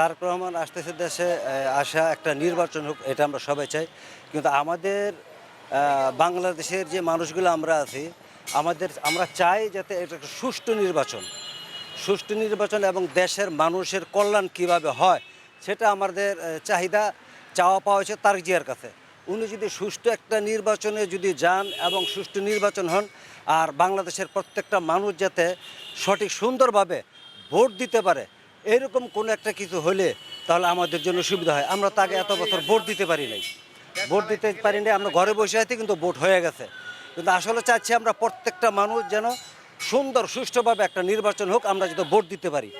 তারক রহমান আসতেছে দেশে আসা একটা নির্বাচন হোক, এটা আমরা সবাই চাই। কিন্তু আমাদের বাংলাদেশের যে মানুষগুলো আমরা আছি, আমাদের, আমরা চাই যাতে এটা একটা সুষ্ঠু নির্বাচন। সুষ্ঠু নির্বাচন এবং দেশের মানুষের কল্যাণ কীভাবে হয়, সেটা আমাদের চাহিদা, চাওয়া পাওয়া হয়েছে তারেক জিয়ার কাছে। উনি যদি সুষ্ঠু একটা নির্বাচনে যদি যান এবং সুষ্ঠু নির্বাচন হন, আর বাংলাদেশের প্রত্যেকটা মানুষ যাতে সঠিক সুন্দরভাবে ভোট দিতে পারে এরকম কোনো একটা কিছু হলে তাহলে আমাদের জন্য সুবিধা হয়। আমরা তাকে এত বছর ভোট দিতে পারি নাই। ভোট দিতে পারি নাই, আমরা ঘরে বসে আছি কিন্তু ভোট হয়ে গেছে। কিন্তু আসলে চাচ্ছি আমরা প্রত্যেকটা মানুষ যেন সুন্দর, সুষ্ঠুভাবে একটা নির্বাচন হোক, আমরা যাতে ভোট দিতে পারি।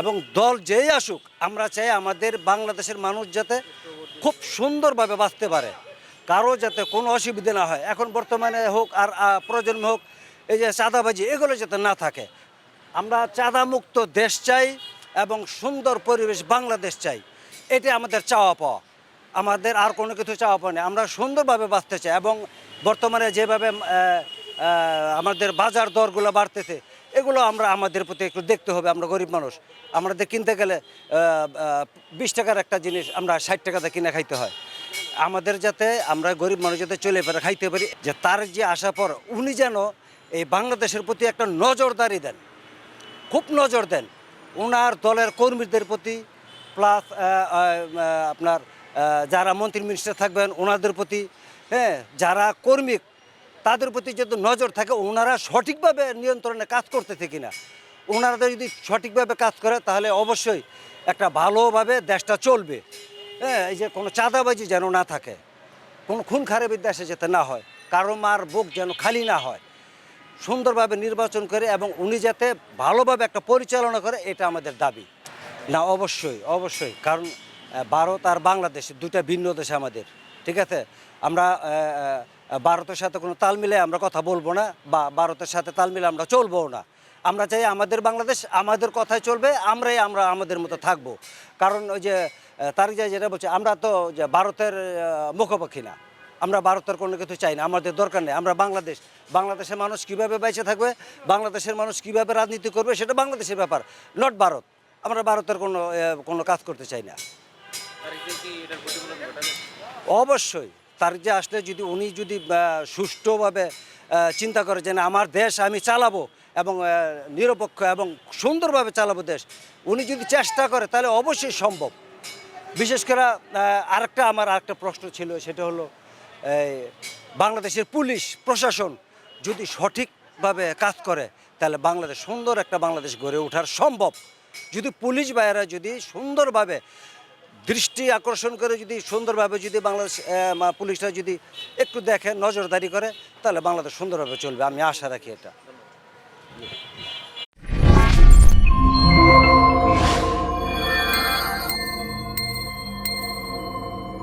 এবং দল যেই আসুক, আমরা চাই আমাদের বাংলাদেশের মানুষ যাতে খুব সুন্দরভাবে বাঁচতে পারে। কারও যাতে কোনো অসুবিধা না হয়। এখন বর্তমানে হোক আর প্রজন্ম হোক, এই যে চাঁদাবাজি, এগুলো যাতে না থাকে। আমরা চাঁদামুক্ত দেশ চাই এবং সুন্দর পরিবেশ বাংলাদেশ চাই। এটা আমাদের চাওয়া পাওয়া। আমাদের আর কোনো কিছু চাওয়া পাওয়া নেই। আমরা সুন্দরভাবে বাঁচতে চাই এবং বর্তমানে যেভাবে আমাদের বাজার দরগুলো বাড়তেছে, এগুলো আমরা আমাদের প্রতি একটু দেখতে হবে। আমরা গরিব মানুষ। আমাদের কিনতে গেলে বিশ টাকার একটা জিনিস আমরা ষাট টাকাতে কিনে খাইতে হয়। আমাদের যাতে, আমরা গরিব মানুষ যাতে চলে পারে খাইতে পারি, যে তার যে আসার পর উনি যেন এই বাংলাদেশের প্রতি একটা নজরদারি দেন। খুব নজর দেন। ওনার দলের কর্মীদের প্রতি প্লাস আপনার যারা মন্ত্রী মিনিস্টার থাকবেন ওনাদের প্রতি হ্যাঁ যারা কর্মী, তাদের প্রতি যদি নজর থাকে ওনারা সঠিকভাবে নিয়ন্ত্রণে কাজ করতে করতেছে কিনা। ওনারা যদি সঠিকভাবে কাজ করে, তাহলে অবশ্যই একটা ভালোভাবে দেশটা চলবে। হ্যাঁ এই যে কোনো চাঁদাবাজি যেন না থাকে, কোনো খুন খারাপের দেশে যাতে না হয়, কারও মার বুক যেন খালি না হয়। সুন্দরভাবে নির্বাচন করে এবং উনি যাতে ভালোভাবে একটা পরিচালনা করে, এটা আমাদের দাবি। না, অবশ্যই অবশ্যই, কারণ ভারত আর বাংলাদেশ দুটা ভিন্ন দেশ আমাদের, ঠিক আছে? আমরা ভারতের সাথে কোনো তাল মিলে আমরা কথা বলব না, বা ভারতের সাথে তাল মিলে আমরা চলবো না। আমরা চাই আমাদের বাংলাদেশ আমাদের কথায় চলবে, আমরাই আমরা আমাদের মতো থাকব। কারণ ওই যে তারিক যেটা বলছে, আমরা তো ভারতের মুখোপাক্ষি না। আমরা ভারতের কোনো কিছু চাই না, আমাদের দরকার নেই। আমরা বাংলাদেশ, বাংলাদেশের মানুষ কীভাবে বেঁচে থাকবে, বাংলাদেশের মানুষ কীভাবে রাজনীতি করবে সেটা বাংলাদেশের ব্যাপার নট ভারত। আমরা ভারতের কোনো কোনো কাজ করতে চাই না। অবশ্যই তার যে আসলে যদি উনি যদি সুষ্ঠুভাবে চিন্তা করে যে না, আমার দেশ আমি চালাবো এবং নিরপেক্ষ এবং সুন্দরভাবে চালাবো দেশ, উনি যদি চেষ্টা করে তাহলে অবশ্যই সম্ভব। বিশেষ করে আরেকটা আমার আরেকটা প্রশ্ন ছিল, সেটা হলো বাংলাদেশের পুলিশ, প্রশাসন যদি সঠিকভাবে কাজ করে, তাহলে বাংলাদেশ সুন্দর একটা বাংলাদেশ গড়ে ওঠার সম্ভব। যদি পুলিশ ভাইয়েরা যদি সুন্দরভাবে দৃষ্টি আকর্ষণ করে, যদি সুন্দরভাবে যদি বাংলাদেশ পুলিশরা যদি একটু দেখে, নজরদারি করে, তাহলে বাংলাদেশ সুন্দরভাবে চলবে। আমি আশা রাখি এটা।